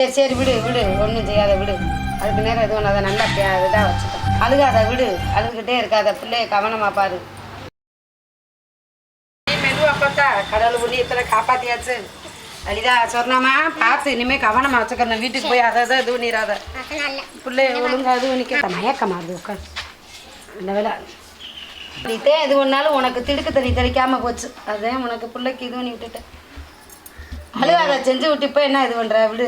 சரி சரி விடு விடு. ஒன்றும் செய்யாத விடு. அதுக்கு நேரம் எதுவும் அதை நல்லா இதாக வச்சுட்டேன் அழுகாத விடு. அழுதுகிட்டே இருக்காத. பிள்ளைய கவனமாக பாரு. மெதுவாக பார்த்தா கடவுள் புண்ணியத்தில் காப்பாற்றியாச்சு லலிதா சொன்னாமா பார்த்து. இனிமேல் கவனமாக வச்சுக்கணும். வீட்டுக்கு போய் அதை அதை இது பண்ணிடாத. பிள்ளைய ஒழுங்கா இது பண்ணிக்க. மயக்கமா இருக்கு உட்கார். இந்த வேலை. நீத்தே எது ஒன்றாலும் உனக்கு திடுக்கு தண்ணி தெளிக்காமல் போச்சு. அதான் உனக்கு பிள்ளைக்கு இது பண்ணி விட்டுட்டேன். அழுகாத செஞ்சு விட்டு இப்போ என்ன இது பண்ணுற விடு.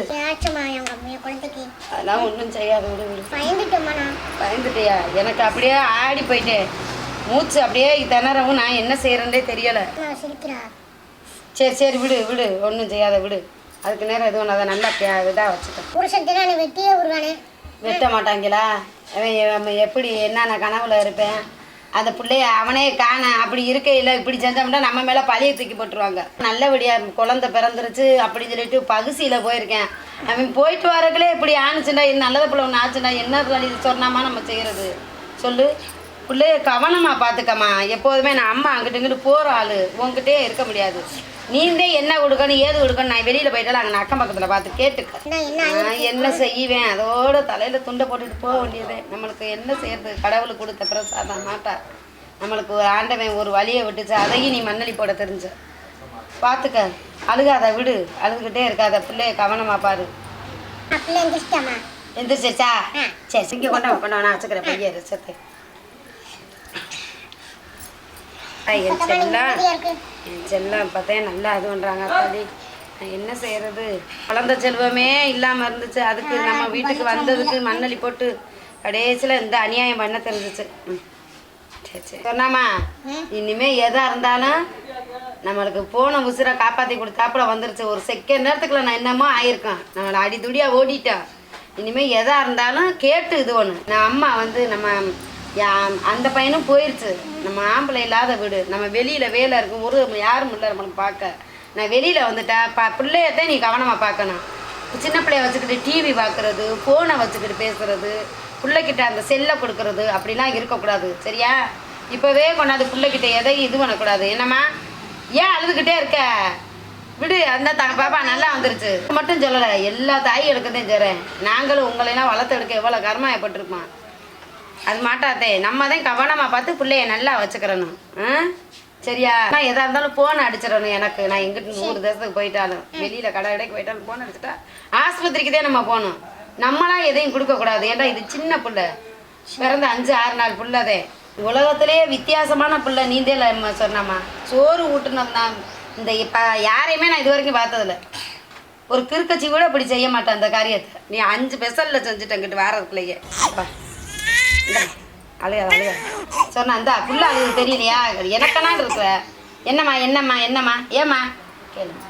அதெல்லாம் ஒன்றும் செய்யாத விடு விடு. பயந்துட்டியா? எனக்கு அப்படியே ஆடி போயிட்டேன் மூச்சு அப்படியே திணறவும் நான் என்ன செய்கிறேன்னே தெரியலை. சரி சரி விடு விடு. ஒன்றும் செய்யாத விடு. அதுக்கு நேரம் எதுவும் அதை நல்லா இதாக வச்சுட்டேன் வெட்ட மாட்டாங்களா? எப்படி என்ன நான் கனவுல இருப்பேன்? அந்த பிள்ளைய அவனே காண அப்படி இருக்கையில் இப்படி செஞ்சோம்னா நம்ம மேலே பழிய தூக்கி போட்டுருவாங்க. நல்லபடியா குழந்தை பிறந்துருச்சு அப்படின்னு சொல்லிட்டு பகுசியில் போயிருக்கேன். அவன் போயிட்டு வரக்குள்ளே இப்படி ஆணுச்சுண்டா இது நல்லது பிள்ளை ஒன்று ஆச்சுண்டா என்ன சொன்னாமா நம்ம செய்கிறது சொல்லு. பிள்ளைய கவனமாக பார்த்துக்கம்மா. எப்போதுமே நான் அம்மா அங்கிட்டு இங்கிட்டு போகிற ஆள். உன்கிட்டயே இருக்க முடியாது. நீந்தே என்ன கொடுக்கணும் ஏது கொடுக்கணும் நான் வெளியில் போயிட்டாலும் அங்கே அக்கம் பக்கத்தில் பார்த்து கேட்டுக்க. நான் என்ன செய்வேன்? அதோட தலையில துண்டை போட்டுட்டு போக வேண்டியதே. நம்மளுக்கு என்ன செய்யறது? கடவுள் கொடுத்த பிரசாதம் மாட்டா. நம்மளுக்கு ஒரு ஆண்டவன் ஒரு வழியை விட்டுச்சு. அதையும் நீ மண்ணலி போட தெரிஞ்ச. பார்த்துக்க. அழுகாத விடு. அழுதுகிட்டே இருக்காத. பிள்ளைய கவனமா பாரு. எந்திரிச்சிச்சா. சரி இங்கே கொண்டா கொண்டா நான் வச்சுக்கிறேன் பையன் செத்து என் செல்லாம் என் செல்லம் பார்த்தேன் நல்லா இது பண்ணுறாங்க நான் என்ன செய்யறது? குழந்த செல்வமே இல்லாமல் இருந்துச்சு. அதுக்கு நம்ம வீட்டுக்கு வந்ததுக்கு மண்ணள்ளி போட்டு கடைசியில் இந்த அநியாயம் பண்ண தெரிஞ்சிச்சு. சரி சரி. சொன்னாமா இனிமே எதா இருந்தாலும் நம்மளுக்கு போன உசுரை காப்பாற்றி கொடுத்தாப்புல வந்துருச்சு. ஒரு செகண்ட் நேரத்துக்குள்ள நான் என்னமோ ஆயிருக்கேன். நம்மளை அடி துடியாக ஓடிட்டோம் இனிமே எதா இருந்தாலும் கேட்டு இது ஒன்று நான் அம்மா வந்து நம்ம அந்த பையனும் போயிடுச்சு நம்ம ஆம்பளை இல்லாத வீடு. நம்ம வெளியில வேலை இருக்கும் ஒரு யாரும் இல்லை நம்மளுக்கு பார்க்க. நான் வெளியில வந்துட்டேன் பா பிள்ளையத்தான் நீ கவனமாக பார்க்கணும். சின்ன பிள்ளைய வச்சுக்கிட்டு டிவி பார்க்குறது ஃபோனை வச்சுக்கிட்டு பேசுறது பிள்ளைக்கிட்ட அந்த செல்லை கொடுக்கறது அப்படிலாம் இருக்கக்கூடாது. சரியா? இப்போவே கொண்டாந்து பிள்ளைக்கிட்ட எதையும் இது பண்ணக்கூடாது. என்னம்மா? ஏன் அழுதுகிட்டே இருக்க? விடு அந்த த பாப்பா நல்லா வந்துருச்சு. மட்டும் சொல்லலை எல்லா தாய்களுக்கு தான் சொல்கிறேன் நாங்களும் உங்களையெல்லாம் வளர்த்தெடுக்க எவ்வளோ கர்மாயப்பட்டிருப்பான் அது மாட்டாதே. நம்ம தான் கவனமாக பார்த்து பிள்ளைய நல்லா வச்சுக்கிறணும். ஆ? சரியா? நான் எதாக இருந்தாலும் ஃபோன் அடிச்சிடணும் எனக்கு. நான் எங்கிட்டு நூறு தேசத்துக்கு போயிட்டாலும். வெளியில் கடை கடைக்கு போயிட்டாலும் ஃபோன் அடிச்சிட்டா ஆஸ்பத்திரிக்கு தான் நம்ம போகணும். நம்மளாம் எதையும் கொடுக்கக்கூடாது ஏன்டா இது சின்ன பிள்ளை? பிறந்த அஞ்சு ஆறு நாள் பிள்ளைதே உலகத்திலேயே வித்தியாசமான பிள்ளை நீந்தே சொன்னாமா சோறு ஊட்டுனது நான் இந்த இப்போ யாரையுமே நான் இது வரைக்கும் பார்த்ததில்ல. ஒரு கிறுக்கச்சி கூட இப்படி செய்ய மாட்டேன் அந்த காரியத்தை. நீ அஞ்சு பெசலில் செஞ்சுட்டங்கிட்டு வாரதுக்குள்ளேயே. அப்பா. அழுகாத அழுகாத. சொன்னா இந்த புள்ள அழுது தெரியலையா எனக்கெல்லாம் இருக்கிற என்னம்மா என்னம்மா என்னம்மா? ஏம்மா? கேளுமா